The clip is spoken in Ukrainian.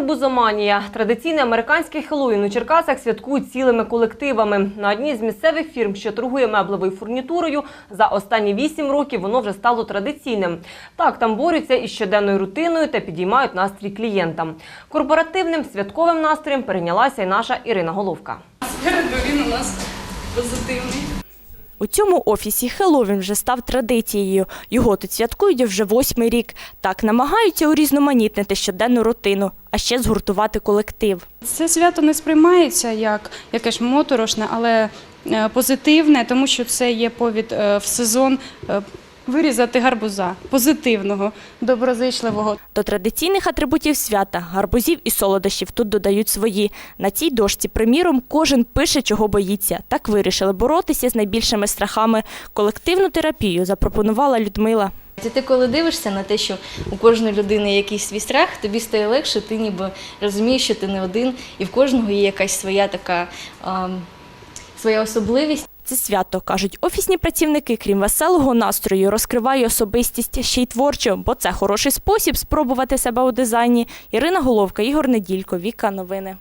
Гарбузоманія. Традиційний американський Хеллоуін у Черкасах святкують цілими колективами. На одній з місцевих фірм, що торгує меблевою фурнітурою, за останні вісім років воно вже стало традиційним. Так, там борються із щоденною рутиною та підіймають настрій клієнтам. Корпоративним святковим настроєм перейнялася й наша Ірина Головка. Він у нас позитивний. У цьому офісі Хеллоуін вже став традицією. Його тут святкують вже восьмий рік. Так намагаються урізноманітнити щоденну рутину, а ще згуртувати колектив. Це свято не сприймається як якесь моторошне, але е, позитивне, тому що це є повід е, в сезон е, вирізати гарбуза позитивного, доброзичливого. До традиційних атрибутів свята гарбузів і солодощів тут додають свої. На цій дошці, приміром, кожен пише, чого боїться. Так вирішили боротися з найбільшими страхами. Колективну терапію запропонувала Людмила. Ти коли дивишся на те, що у кожної людини є якийсь свій страх, тобі стає легше, ти ніби розумієш, що ти не один, і в кожного є якась своя така ем, своя особливість. Це свято, кажуть офісні працівники, крім веселого настрою, розкриває особистість ще й творчо, бо це хороший спосіб спробувати себе у дизайні. Ірина Головка, Ігор Неділько, Віка Новини.